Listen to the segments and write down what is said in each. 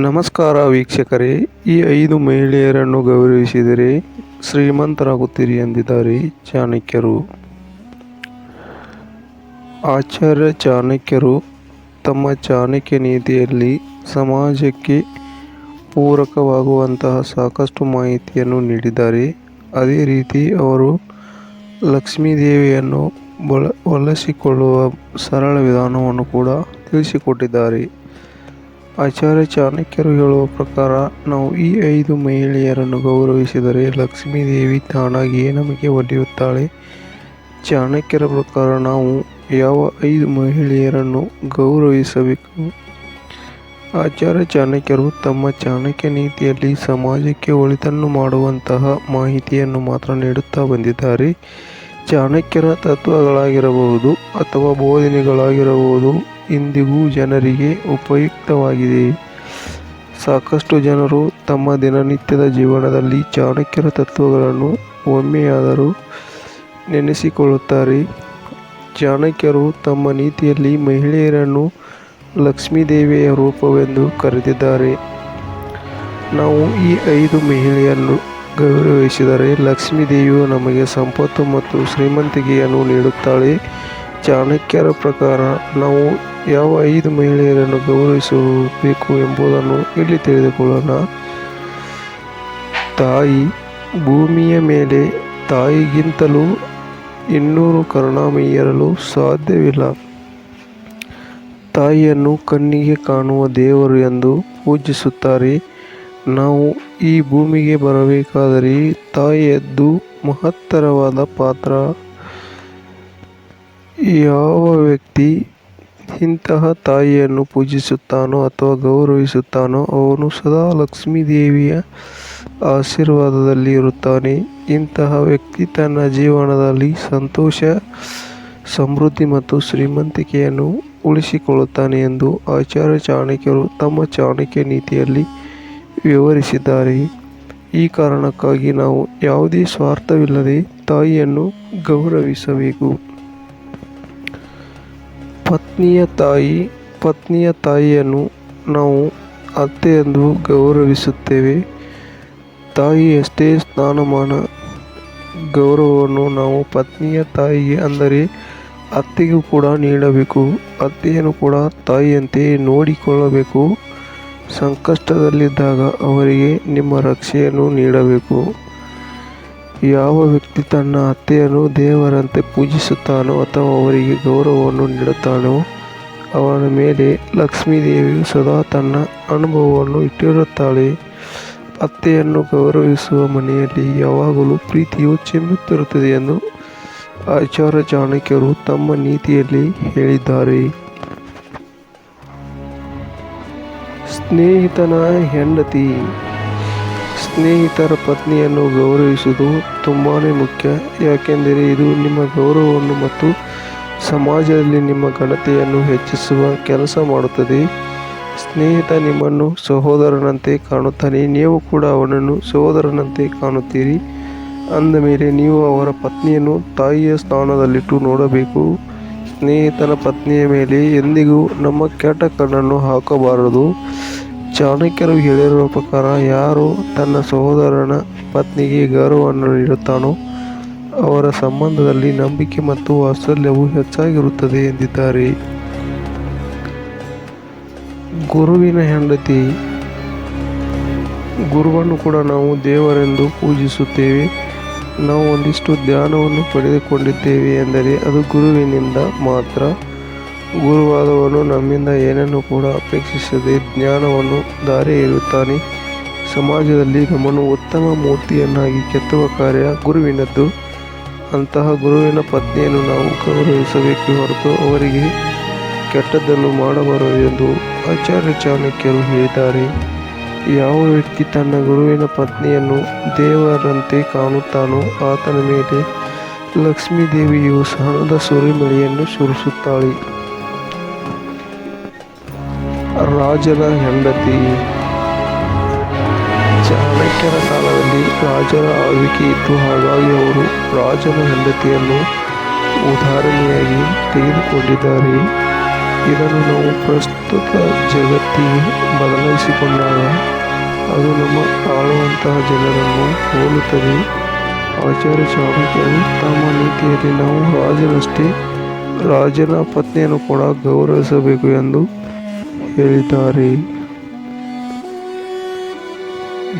ನಮಸ್ಕಾರ ವೀಕ್ಷಕರೇ, ಈ ಐದು ಮಹಿಳೆಯರನ್ನು ಗೌರವಿಸಿದರೆ ಶ್ರೀಮಂತರಾಗುತ್ತೀರಿ ಎಂದಿದ್ದಾರೆ ಚಾಣಕ್ಯರು. ಆಚಾರ್ಯ ಚಾಣಕ್ಯರು ತಮ್ಮ ಚಾಣಕ್ಯ ನೀತಿಯಲ್ಲಿ ಸಮಾಜಕ್ಕೆ ಪೂರಕವಾಗುವಂತಹ ಸಾಕಷ್ಟು ಮಾಹಿತಿಯನ್ನು ನೀಡಿದ್ದಾರೆ. ಅದೇ ರೀತಿ ಅವರು ಲಕ್ಷ್ಮೀದೇವಿಯನ್ನು ಬಳ ಸರಳ ವಿಧಾನವನ್ನು ಕೂಡ ತಿಳಿಸಿಕೊಟ್ಟಿದ್ದಾರೆ. ಆಚಾರ್ಯ ಚಾಣಕ್ಯರು ಹೇಳುವ ಪ್ರಕಾರ, ನಾವು ಈ ಐದು ಮಹಿಳೆಯರನ್ನು ಗೌರವಿಸಿದರೆ ಲಕ್ಷ್ಮೀದೇವಿ ತಾನಾಗಿಯೇ ನಮಗೆ ಒಲಿಯುತ್ತಾಳೆ ಚಾಣಕ್ಯರ ಪ್ರಕಾರ, ನಾವು ಯಾವ ಐದು ಮಹಿಳೆಯರನ್ನು ಗೌರವಿಸಬೇಕು? ಆಚಾರ್ಯ ಚಾಣಕ್ಯರು ತಮ್ಮ ಚಾಣಕ್ಯ ನೀತಿಯಲ್ಲಿ ಸಮಾಜಕ್ಕೆ ಒಳಿತನ್ನು ಮಾಡುವಂತಹ ಮಾಹಿತಿಯನ್ನು ಮಾತ್ರ ನೀಡುತ್ತಾ ಬಂದಿದ್ದಾರೆ. ಚಾಣಕ್ಯರ ತತ್ವಗಳಾಗಿರಬಹುದು ಅಥವಾ ಬೋಧನೆಗಳಾಗಿರಬಹುದು. ಇಂದಿಗೂ ಜನರಿಗೆ ಉಪಯುಕ್ತವಾಗಿದೆ. ಸಾಕಷ್ಟು ಜನರು ತಮ್ಮ ದಿನನಿತ್ಯದ ಜೀವನದಲ್ಲಿ ಚಾಣಕ್ಯರ ತತ್ವಗಳನ್ನು ಒಮ್ಮೆಯಾದರೂ ನೆನೆಸಿಕೊಳ್ಳುತ್ತಾರೆ. ಚಾಣಕ್ಯರು ತಮ್ಮ ನೀತಿಯಲ್ಲಿ ಮಹಿಳೆಯರನ್ನು ಲಕ್ಷ್ಮೀದೇವಿಯ ರೂಪವೆಂದು ಕರೆದಿದ್ದಾರೆ. ನಾವು ಈ ಐದು ಮಹಿಳೆಯನ್ನು ಗೌರವಿಸಿದರೆ ಲಕ್ಷ್ಮೀದೇವಿಯು ನಮಗೆ ಸಂಪತ್ತು ಮತ್ತು ಶ್ರೀಮಂತಿಕೆಯನ್ನು ನೀಡುತ್ತಾಳೆ. ಚಾಣಕ್ಯರ ಪ್ರಕಾರ ನಾವು ಯಾವ ಐದು ಮಹಿಳೆಯರನ್ನು ಗೌರವಿಸಬೇಕು ಎಂಬುದನ್ನು ಇಲ್ಲಿ ತಿಳಿದುಕೊಳ್ಳೋಣ. ತಾಯಿ, ಭೂಮಿಯ ಮೇಲೆ ತಾಯಿಗಿಂತಲೂ ಇನ್ನೂರು ಕರುಣಾಮಯಿರಲು ಸಾಧ್ಯವಿಲ್ಲ. ತಾಯಿಯನ್ನು ಕಣ್ಣಿಗೆ ಕಾಣುವ ದೇವರು ಎಂದು ಪೂಜಿಸುತ್ತಾರೆ. ನಾವು ಈ ಭೂಮಿಗೆ ಬರಬೇಕಾದರೆ ತಾಯಿಯದ್ದು ಮಹತ್ತರವಾದ ಪಾತ್ರ ಯಾವ ವ್ಯಕ್ತಿ ಇಂತಹ ತಾಯಿಯನ್ನು ಪೂಜಿಸುತ್ತಾನೋ ಅಥವಾ ಗೌರವಿಸುತ್ತಾನೋ ಅವನು ಸದಾ ಲಕ್ಷ್ಮೀ ದೇವಿಯ ಆಶೀರ್ವಾದದಲ್ಲಿ ಇರುತ್ತಾನೆ. ಇಂತಹ ವ್ಯಕ್ತಿ ತನ್ನ ಜೀವನದಲ್ಲಿ ಸಂತೋಷ, ಸಮೃದ್ಧಿ ಮತ್ತು ಶ್ರೀಮಂತಿಕೆಯನ್ನು ಉಳಿಸಿಕೊಳ್ಳುತ್ತಾನೆ ಎಂದು ಆಚಾರ್ಯ ಚಾಣಕ್ಯರು ತಮ್ಮ ಚಾಣಕ್ಯ ನೀತಿಯಲ್ಲಿ ವಿವರಿಸಿದ್ದಾರೆ. ಈ ಕಾರಣಕ್ಕಾಗಿ ನಾವು ಯಾವುದೇ ಸ್ವಾರ್ಥವಿಲ್ಲದೆ ತಾಯಿಯನ್ನು ಗೌರವಿಸಬೇಕು. ಪತ್ನಿಯ ತಾಯಿ, ಪತ್ನಿಯ ತಾಯಿಯನ್ನು ನಾವು ಅತ್ತೆ ಎಂದು ಗೌರವಿಸುತ್ತೇವೆ. ತಾಯಿ ಎಷ್ಟೇ ಸ್ಥಾನಮಾನ ಗೌರವವನ್ನು ನಾವು ಪತ್ನಿಯ ತಾಯಿಗೆ ಅಂದರೆ ಅತ್ತೆಗೂ ಕೂಡ ನೀಡಬೇಕು. ಅತ್ತೆಯನ್ನು ಕೂಡ ತಾಯಿಯಂತೆ ನೋಡಿಕೊಳ್ಳಬೇಕು. ಸಂಕಷ್ಟದಲ್ಲಿದ್ದಾಗ ಅವರಿಗೆ ನಿಮ್ಮ ರಕ್ಷೆಯನ್ನು ನೀಡಬೇಕು. ಯಾವ ವ್ಯಕ್ತಿ ತನ್ನ ಅತ್ತೆಯನ್ನು ದೇವರಂತೆ ಪೂಜಿಸುತ್ತಾನೋ ಅಥವಾ ಅವರಿಗೆ ಗೌರವವನ್ನು ನೀಡುತ್ತಾನೋ ಅವನ ಮೇಲೆ ಲಕ್ಷ್ಮೀದೇವಿಯು ಸದಾ ತನ್ನ ಅನುಭವವನ್ನು ಇಟ್ಟಿರುತ್ತಾಳೆ. ಅತ್ತೆಯನ್ನು ಗೌರವಿಸುವ ಮನೆಯಲ್ಲಿ ಯಾವಾಗಲೂ ಪ್ರೀತಿಯು ಚಿಮ್ಮುತ್ತಿರುತ್ತದೆ ಎಂದು ಆಚಾರ್ಯ ಚಾಣಕ್ಯರು ತಮ್ಮ ನೀತಿಯಲ್ಲಿ ಹೇಳಿದ್ದಾರೆ. ಸ್ನೇಹಿತನ ಹೆಂಡತಿ ಸ್ನೇಹಿತರ ಪತ್ನಿಯನ್ನು ಗೌರವಿಸುವುದು ತುಂಬಾ ಮುಖ್ಯ. ಯಾಕೆಂದರೆ ಇದು ನಿಮ್ಮ ಗೌರವವನ್ನು ಮತ್ತು ಸಮಾಜದಲ್ಲಿ ನಿಮ್ಮ ಘನತೆಯನ್ನು ಹೆಚ್ಚಿಸುವ ಕೆಲಸ ಮಾಡುತ್ತದೆ. ಸ್ನೇಹಿತ ನಿಮ್ಮನ್ನು ಸಹೋದರನಂತೆ ಕಾಣುತ್ತಾನೆ. ನೀವು ಕೂಡ ಅವನನ್ನು ಸಹೋದರನಂತೆ ಕಾಣುತ್ತೀರಿ. ಅಂದ ಮೇಲೆ ನೀವು ಅವರ ಪತ್ನಿಯನ್ನು ತಾಯಿಯ ಸ್ಥಾನದಲ್ಲಿಟ್ಟು ನೋಡಬೇಕು. ಸ್ನೇಹಿತನ ಪತ್ನಿಯ ಮೇಲೆ ಎಂದಿಗೂ ನಮ್ಮ ಕೆಟ್ಟ ಕಣ್ಣನ್ನು ಹಾಕಬಾರದು. ಚಾಣಕ್ಯರು ಹೇಳಿರುವ ಪ್ರಕಾರ ಯಾರು ತನ್ನ ಸಹೋದರನ ಪತ್ನಿಗೆ ಗೌರವವನ್ನು ನೀಡುತ್ತಾನೋ ಅವರ ಸಂಬಂಧದಲ್ಲಿ ನಂಬಿಕೆ ಮತ್ತು ವಾತ್ಸಲ್ಯವು ಹೆಚ್ಚಾಗಿರುತ್ತದೆ ಎಂದಿದ್ದಾರೆ. ಗುರುವಿನ ಹೆಂಡತಿ, ಗುರುವನ್ನು ಕೂಡ ನಾವು ದೇವರೆಂದು ಪೂಜಿಸುತ್ತೇವೆ. ನಾವು ಒಂದಿಷ್ಟು ಧ್ಯಾನವನ್ನು ಪಡೆದುಕೊಂಡಿದ್ದೇವೆ ಎಂದರೆ ಅದು ಗುರುವಿನಿಂದ ಮಾತ್ರ. ಗುರುವಾದವನು ನಮ್ಮಿಂದ ಏನನ್ನು ಕೂಡ ಅಪೇಕ್ಷಿಸದೆ ಜ್ಞಾನವನ್ನು ದಾರಿ ಇರುತ್ತಾನೆ ಸಮಾಜದಲ್ಲಿ ನಮ್ಮನ್ನು ಉತ್ತಮ ಮೂರ್ತಿಯನ್ನಾಗಿ ಕೆತ್ತುವ ಕಾರ್ಯ ಗುರುವಿನದ್ದು. ಅಂತಹ ಗುರುವಿನ ಪತ್ನಿಯನ್ನು ನಾವು ಗೌರವಿಸಬೇಕು ಹೊರತು ಅವರಿಗೆ ಕೆಟ್ಟದ್ದನ್ನು ಮಾಡಬಾರದು ಎಂದು ಆಚಾರ್ಯ ಚಾಣಕ್ಯರು ಹೇಳಿದ್ದಾರೆ. ಯಾವ ವ್ಯಕ್ತಿ ತನ್ನ ಗುರುವಿನ ಪತ್ನಿಯನ್ನು ದೇವರಂತೆ ಕಾಣುತ್ತಾನೋ ಆತನ ಮೇಲೆ ಲಕ್ಷ್ಮೀದೇವಿಯು ಸಹನದ ಸುರಿಮಳೆಯನ್ನು ಸುರಿಸುತ್ತಾಳೆ. ರಾಜನ ಹೆಂಡತಿ. ಚಾಣಕ್ಯರ ಕಾಲದಲ್ಲಿ ರಾಜರ ಆಳ್ವಿಕೆ ಇತ್ತು. ಹಾಗಾಗಿ ಅವರು ರಾಜರ ಹೆಂಡತಿಯನ್ನು ಉದಾಹರಣೆಯಾಗಿ ತೆಗೆದುಕೊಂಡಿದ್ದಾರೆ. ಇದನ್ನು ನಾವು ಪ್ರಸ್ತುತ ಜಗತ್ತಿಗೆ ಬದಲಾಯಿಸಿಕೊಂಡಾಗ ಅದು ನಮ್ಮ ಆಳುವಂತಹ ಜನರನ್ನು ಹೋಲುತ್ತದೆ. ಆಚಾರ್ಯ ಚಾಣಕ್ಯರು ತಮ್ಮ ನೀತಿಯಲ್ಲಿ ನಾವು ರಾಜನಷ್ಟೇ ರಾಜನ ಪತ್ನಿಯನ್ನು ಕೂಡ ಗೌರವಿಸಬೇಕು ಎಂದು ಹೇಳಿದ್ದಾರೆ.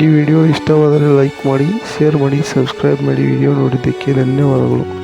ಈ ವಿಡಿಯೋ ಇಷ್ಟವಾದರೆ ಲೈಕ್ ಮಾಡಿ ಶೇರ್ ಮಾಡಿ ಸಬ್ಸ್ಕ್ರೈಬ್ ಮಾಡಿ. ವಿಡಿಯೋ ನೋಡಿದ್ದಕ್ಕೆ ಧನ್ಯವಾದಗಳು.